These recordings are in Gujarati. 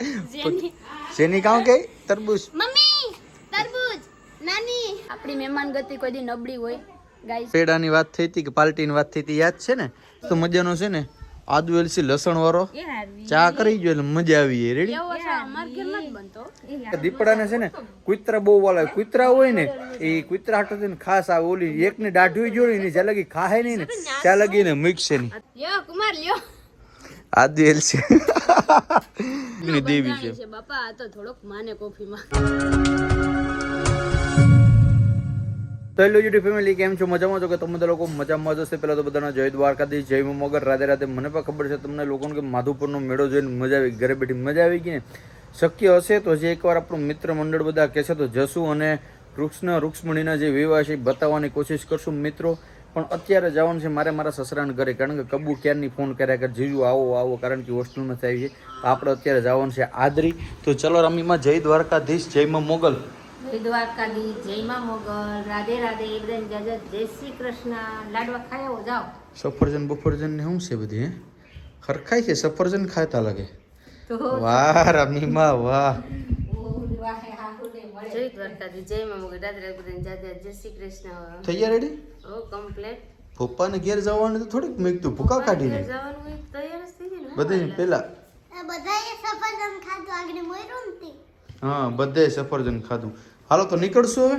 જેની શેની કામ કે? તરબૂચ. મમ્મી તરબૂચ નાની. આપણી મહેમાન ગતિ કોઈ દી નબળી હોય ગાઈસ પેડાની વાત થઈ હતી કે પાર્ટીની વાત થઈ હતી યાદ છે ને? તો મજાનો છે ને? આદુ એલસી લસણ વાળો. ચા કરી ગયો એટલે મજા આવી રેડી દીપડાને છે ને કુતરા બહુ વાલા કુતરા હોય ને એ કુતરા હાટો ને ખાસ આવે ઓલી એકને દાઢી જોડી ને જ્યાં લગી ખાહે નહીં ને ત્યાં લગી ને મિક્સ છે નહીં. કુમાર લ્યો. આદુ છે. ની દેવી છે. બાપા આ તો થોડોક માને કોફીમાં. તો હેલો યુટ્યુબ ફેમિલી કેમ છો? મજામાં છો કે તમે બધા લોકો? મજામાં જ હશે? પહેલા તો બધાના જય દ્વારકાધીશ જય મગર રાધે રાધે. મને પણ ખબર છે તમને લોકોને કે માધુપુરનો મેળો જોઈને મજા આવી ઘરે બેઠી મજા આવી ગઈ ને? શક્ય હશે તો જે એકવાર આપણું મિત્ર મંડળ બધા કહેશે તો જશું અને વૃક્ષના વૃક્ષમણીના જે વિવાહ છે એ બતાવવાની કોશિશ કરશું મિત્રો. પણ અત્યારે જવાનું છે મારે મારા સસરાને ઘરે કારણ કે કબુ ક્યારની ફોન કર્યા કે જીજુ આવો આવો કારણ કે હોસ્ટેલમાં આવી છે. તો આપણે અત્યારે જવાનું છે આદરી. તો ચલો રમીમાં જય દ્વારકાધીશ જયમાં મોગલ. જય દ્વારકાધી જય મોગલ રાધે રાધે બધાને જય જય જય શ્રી કૃષ્ણ. લાડવા ખાયો જાઓ. સફરજન બફરજન ને શું છે બધી હે? ખરખાય છે સફરજન ખાતા લાગે. વાહ રમીમાં વાહ. જય દ્વારકાધી જય મા મોગલ રાધે રાધે બધાને જય જય શ્રી કૃષ્ણ. થઈ ગયા રેડી ઓ કમ્પ્લીટ પપ્પાને ઘેર જવાનું તો થોડીક મેં કીધું ભૂકા કાઢીને. જવાનું તૈયાર જ થઈ ને બધે પેલા. બધાએ સફરજન ખાધું આગળ મોયરું ને હા બધે સફરજન ખાધું. હાલો તો નીકળશું હવે?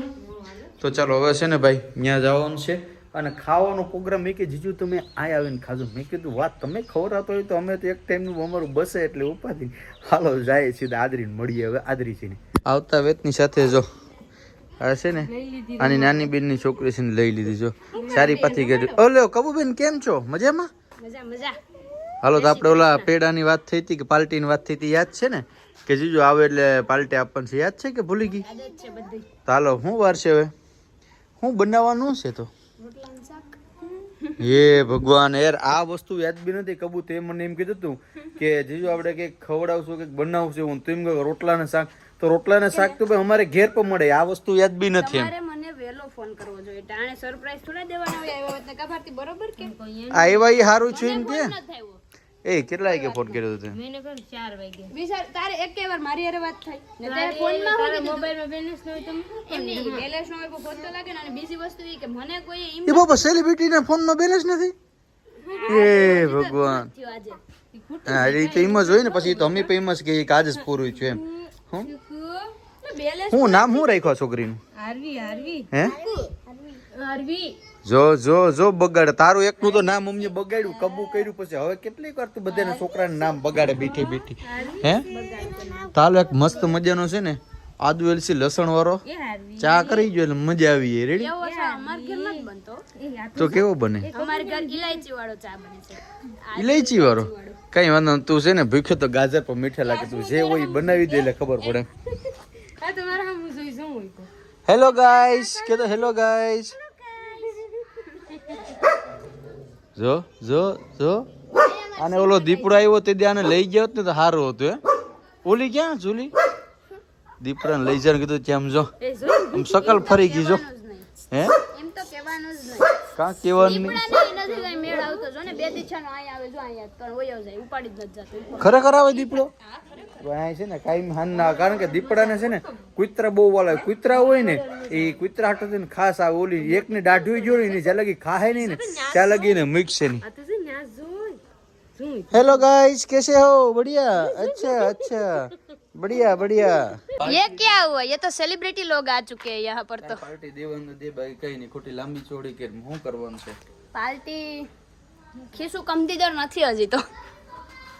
તો ચાલો હવે છે ને ભાઈ ત્યાં જવાનું છે. અને ખાવાનો પ્રોગ્રામ મેં કે જીજુ તમે આય આવીને ખાજો. મેં કીધું વાત તમે ખવડાતો હોય તો અમે તો એક ટાઈમનું અમારું બસે એટલે ઉપાધિ. હાલો જાય સીધા આદરીને મળીએ હવે આદરી છે આવતા વેતની સાથે જો આ છે ને આની નાની બેનની છોકરી છે ને લઈ લીધી જો. સારી પાથી કરી ઓલો કબુબેન કેમ છો? મજામાં? મજા મજા. હાલો તો આપણે ઓલા પેડાની વાત થઈ હતી કે પાર્ટીની વાત થઈ હતી યાદ છે ને? કે જીજુ આવે એટલે પાર્ટી આપવાની છે યાદ છે કે ભૂલી ગઈ? તો હાલો શું વાર છે હવે? શું બનાવવાનું છે તો? હે ભગવાન યાર આ વસ્તુ યાદ બી નથી. કબૂ તે મને એમ કીધું તું કે જીજુ આપણે કંઈક ખવડાવશું કંઈક બનાવશું હું તો એમ રોટલા ને શાક. તો રોટલા ને શાક તો ભાઈ અમારે ઘેર પણ મળે. આ વસ્તુ યાદ બી નથી એમ. મને વહેલો ફોન કરવો જોઈએ. ટાણે સરપ્રાઈઝ થોડા દેવાનો હોય આવ્યા બરોબર કે? ઈ હારું છે એમ કે? એ કેટલા વાગે ફોન કર્યો હતો તે મેને કહ્યું ચાર વાગે. વિચાર તારે એક વાર મારી હારે વાત થાય. ને તારે ફોનમાં હું મોબાઈલમાં બેલેન્સ ન હોય તો એમ નહીં બેલેન્સ નો હોય તો ખોટો લાગે ને અને બીજી વસ્તુ એ કે મને કોઈ એમ એ બાબા સેલિબ્રિટીના ફોનમાં બેલેન્સ નથી? એ ભગવાન. હા એ તો એમ જ હોય ને પછી તો અમે પણ એમ જ કે આજ જ પૂરું છે એમ. હું? નામ હું નામ શું રાખ્યો છોકરીનું? આરવી આરવી હે? આરવી જો જો જો બગાડે. તારું એકનું તો નામ અમને બગાડ્યું કબૂ કર્યું પછી. હવે કેટલી વાર તું બધાના છોકરાને નામ બગાડે બેઠી બેઠી. હે? તાલો એક મસ્ત મજાનો છે ને આદુ એલસી લસણ વાળો ચા કરી ગયો એટલે મજા આવી જાય. રેડી તો કેવો બને? અમારે ઘર ઇલાયચી વાળો ચા બને છે. ઇલાયચી વાળો કઈ વાંધો નહીં. તું છે ને ભૂખ્યો તો ગાજર પર મીઠા લાગે તું જે હોય બનાવી દે એટલે ખબર પડે. આ તમારા હમ જોઈ શું હોય? તો હેલો ગાઈસ કે તો હેલો ગાઈસ જો જો જો અને ઓલો દીપડો આવ્યો તે આને લઈ ગયો ને તો સારું હતું હે? ઓલી ક્યાં જુલી દીપડાને લઈ જાય કીધું તેમ જો. આમ સકલ ફરી ગઈ જો. હે? તો કહેવાનું જ નહીં. કા કેવાનું નથી કઈ મેળ આવતો. જો ને બે દીછાનો આયા આવે જો આયા પણ ઓયો જાય ઉપાડી જ નથી જતો. ખરેખર આવે દીપડો? ભાઈ છે ને કાયમ હાન ના કારણ કે દીપડા ને છે ને કુતરા બહુ વાલા. કુતરા હોય ને એ કુતરા હાટો થઈને ખાસ આવે ઓલી એક ને દાઢવી જોડી ને જ્યાં લગી ખાહે નહીં ને ત્યાં લગી ને મિક્સે નહીં હેલો ગાઈસ કેસે હો? બઢિયા. અચ્છા અચ્છા. बढ़िया अच्छा अच्छा बढ़िया बढ़िया ये क्या हुआ ये तो सेलिब्रिटी लोग आ चुके हैं यहाँ पर तो પાર્ટી દેવાનું દે ભાઈ કઈ નહીં ખોટી લાંબી ચોડી કે શું કરવાનું છે પાર્ટી ખીસું કમતીદાર નથી હજી તો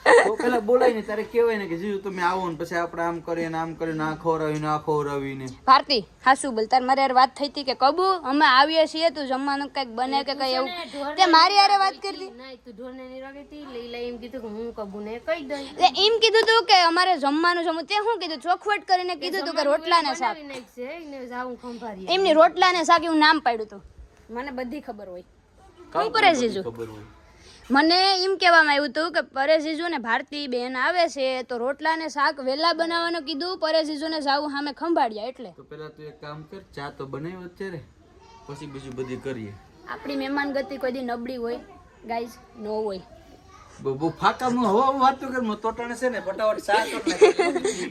તો પેલા બોલાય ને તારે કહેવાય ને કે જીજુ તમે આવો ને પછી આપણે આમ કરીએ ને આમ કરીને આ ખવડાવીને આ ખવડાવીને ભારતી હાસુ બોલ તાર મારે યાર વાત થઈ હતી કે કબુ? અમે આવીએ છીએ તું જમવાનું કંઈક બને કે કઈ એવું? તે મારી યારે વાત કરી હતી નહીં તું ઢોરને નિરાગે તી લઈ લઈ એમ કીધું કે હું કબુ ને કહી દઈ એટલે એમ કીધું તું કે અમારે જમવાનું જમવું તે શું કીધું? ચોખવટ કરીને કીધું તું કે રોટલા ને શાક. એમની રોટલા ને શાક એવું નામ પાડ્યું તું. મને બધી ખબર હોય. શું કરે જીજુ? ખબર હોય. મને એમ કહેવામાં આવ્યું હતું કે પરેશીજુ ને ભારતી બેન આવે છે તો રોટલા ને શાક વહેલા બનાવવાનું કીધું પરેશીજુ ને જાવું સામે ખંભાળ્યા એટલે. તો પેલા તું એક કામ કર ચા તો બનાવ્યો અત્યારે પછી બીજું બધી કરીએ. આપણી મહેમાન ગતિ કોઈ દી નબળી હોય ગાઈઝ ન હોય.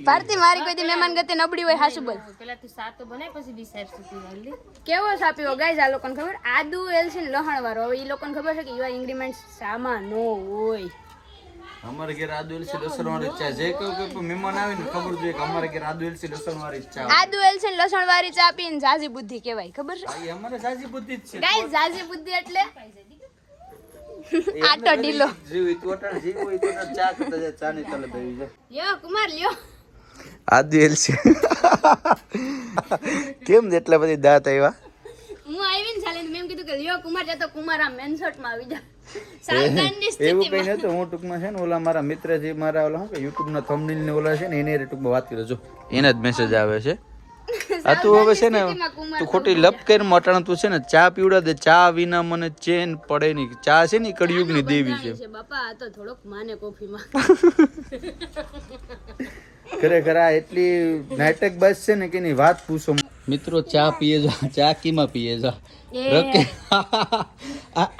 ભારતી મારી કોઈ મહેમાન ગતિ નબળી હોય હાસુ બોલ. પેલા તું સાત બનાય પછી ડિસાઈડ સુધી જલ્દી કેવો સાપ્યો ગાઈઝ આ લોકોને ખબર? આદુ એલસી ને લહણ વાળો હવે એ લોકોને ખબર છે કે એવા ઇન્ગ્રીડિયન્ટ સામા નો હોય. અમારે ઘેર આદુ એલસી લસણ વાળી ચા. જે મહેમાન આવે ને ખબર જોઈએ કે અમારે ઘેર આદુ એલસી લસણ વાળી ચા આદુ એલસી લસણ વાળી ચા પીને ઝાઝી બુદ્ધિ કહેવાય ખબર છે? અમારે સાચી બુદ્ધિ જ છે. ગાઈઝ ઝાઝી બુદ્ધિ એટલે આટો અમને ઢીલો. જીવ તોટાણે જીવ હોય તો ચા કરતા જાય ચા ની તલે બેસી જાય. લ્યો કુમાર લ્યો. આદુ એલસી કેમ એટલા બધી દાંત આવ્યા હું આવીને ચાલે ચાલીને મેં એમ કીધું કે લ્યો કુમાર જતો કુમાર આ મેનસોટમાં આવી જા. એવું કઈ નતું હું ટૂંકમાં છે ને ઓલા મારા મિત્ર જે મારા ઓલા કે યુટ્યુબ ના થંબનેલ ને ઓલા છે ને એને ટૂંકમાં વાત કરી જો. એના જ મેસેજ આવે છે. આ તું હવે છે ને તું ખોટી લપ કરીને મટાણ તું છે ને ચા પીવડા દે. ચા વિના મને ચેન પડે નહીં. ચા છે ને કળિયુગની દેવી છે. બાપા આ તો થોડોક માને કોફીમાં ખરેખર આ એટલી નાટક બસ છે ને કે ની વાત પૂછો. મિત્રો ચા પીએ જા. ચા કીમાં પીએ જા. રકે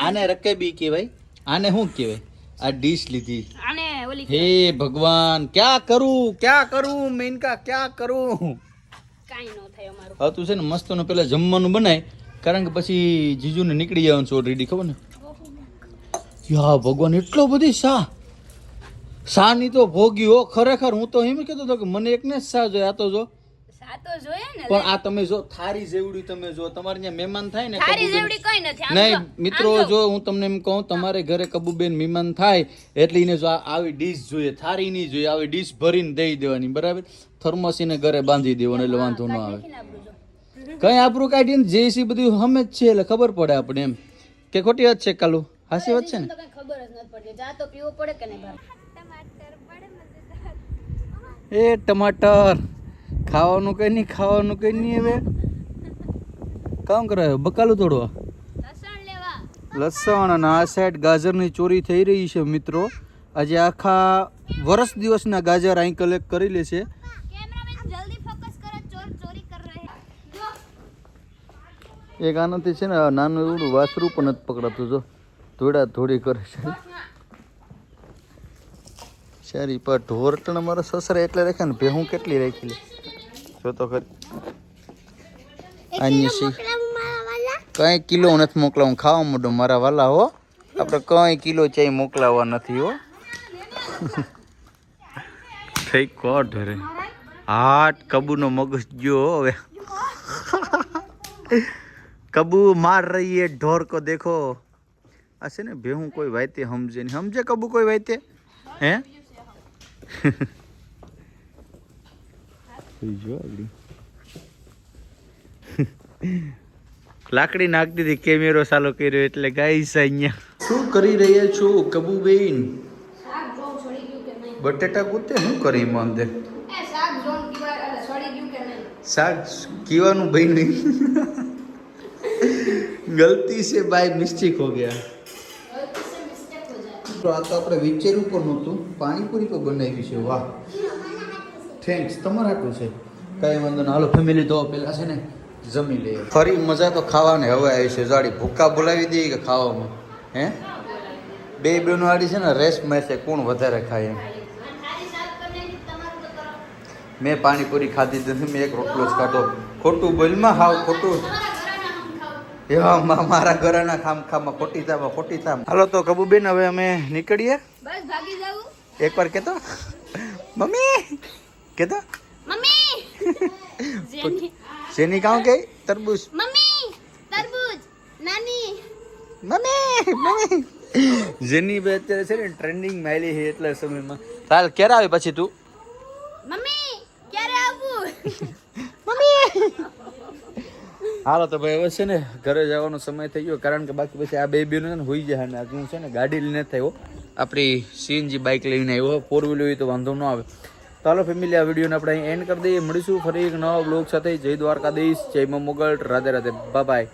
આને રકે બી કહેવાય? આને શું કહેવાય? આ ડીશ લીધી. આને હે ભગવાન ક્યાં કરું? ક્યાં કરું? મેનકા ક્યાં કરું? કાઈ નો અમારું. તું છે ને મસ્તનું પેલા જમવાનું બનાય કારણ કે પછી જીજુને નીકળી જવાનું છે ઓલરેડી ખબર ને? યા ભગવાન એટલો બધી સા શા? ની તો ભોગી હો ખરેખર હું તો એમ કહેતો હતો કે મને એકને જ સા જોઈએ આ તો જો. પણ આ તમે જો થારી જેવડી તમે જો તમારે ત્યાં મહેમાન થાય ને તારી જેવડી કઈ નથી નહીં મિત્રો જો. જો હું તમને એમ કહું તમારે ઘરે કબુબેન મહેમાન થાય એટલે એને જો આવી ડીશ જોઈએ થારી નહીં જોઈએ આવી ડીશ ભરીને દઈ દેવાની બરાબર? થર્મસીને ઘરે બાંધી દેવાનું એટલે વાંધો ન આવે. કઈ આપણું કાઢીને જે સી બધું હમે જ છે એટલે ખબર પડે આપણે એમ. કે ખોટી વાત છે કાલુ? હાસી વાત છે ને? તો કઈ ખબર જ નથી પડતી. જા તો પીવો પડે કે નહીં ભાઈ એ ટમાટર. ખાવાનું કઈ નહીં ખાવાનું કઈ નહીં હવે. કામ કરાયો બકાલું તોડવા? લસણ લસણ અને આ સાઈડ ગાજરની ચોરી થઈ રહી છે મિત્રો. આજે આખા વર્ષ દિવસના ગાજર અહીં કલેક્ટ કરી લે છે. એક આનાથી છે ને નાનું એવડું વાસરું પણ નથી પકડાતું જો. ધોડા ધોડી કરે છે. સારી પર ઢોરટણ મારા સસરા એટલે રાખ્યા ને ભેહું કેટલી રાખી લે. જો ખરી. આની કઈ કિલો નથી મોકલાવું ખાવા મોઢું મારા વાલા હો. આપણે કઈ કિલો ચાઈ મોકલાવવા નથી હો. થઈ કોટ રે. હાટ કબૂનો મગજ ગયો હવે. કબૂ માર રહી है ઢોર કો દેખો. આ છે ને ભેહું કોઈ વાયતે સમજે નહીં. સમજે કબૂ કોઈ વાયતે હે? જો લાકડી નાખતી હતી કેમેરો ચાલુ કર્યો એટલે ગાઈસ અહીંયા. શું કરી રહ્યા છો કબૂબેન? શાક જો છોડી ગયું કે નહીં? બટેટા કૂતે શું કરી માંદે એ શાક જો કિવા અરે છોડી ગયું કે નહીં શાક કીવાનું નહીં. ગલતી છે બાય મિસ્ટેક હો ગયા. તો આ તો આપણે વિચાર્યું પણ નહોતું, પાણીપુરી તો બનાવી છે, વાહ. થેન્ક્સ તમારા આટલું છે. કાંઈ વાંધો ના હાલો ફેમિલી તો પહેલાં છે ને જમી લઈએ. ફરી મજા તો ખાવાને હવે આવી છે. જાડી ભૂક્કા બોલાવી દઈએ કે ખાવામાં. હે? બે બહેનો આડી છે ને રેસ મળશે, કોણ વધારે ખાય એમ. મેં પાણીપુરી ખાધી નથી મેં એક રોટલો જ ખાધો ખોટું બોલમાં હાવ ખોટું. એવા મારા ઘરના ખામખામાં ખોટી થામ ખોટી થામ હાલો તો કબુબેન હવે અમે નીકળીએ. બસ ભાગી જાવું એકવાર કહેતો મમ્મી કેતો. મમ્મી! જેની કાઉ કે? તરબૂચ. મમ્મી તરબૂચ. નાની. Mummy mummy. જેની બે અત્યારે છે ને ટ્રેન્ડિંગ આવેલી છે એટલા સમયમાં. ચાલ ક્યારે આવે પછી તું? મમ્મી! હાલો, તો ભાઈ હવે છે ને ઘરે જવાનો સમય થઈ ગયો, કારણ કે બાકી પછી આ બે બેનો છે ને હોઈ જાય અને હું છે ને ગાડી લઈને થયો આપણી સીએનજી બાઇક લઈને આવ્યો ફોર વ્હીલર હોય તો વાંધો ન આવે. તો હાલો ફેમિલી, આ વિડીયોને આપણે અહીં એન્ડ કરી દઈએ. મળીશું ફરી એક નવા બ્લોગ સાથે. જય દ્વારકાધીશ, જય મોગલ રાધે રાધે. બાય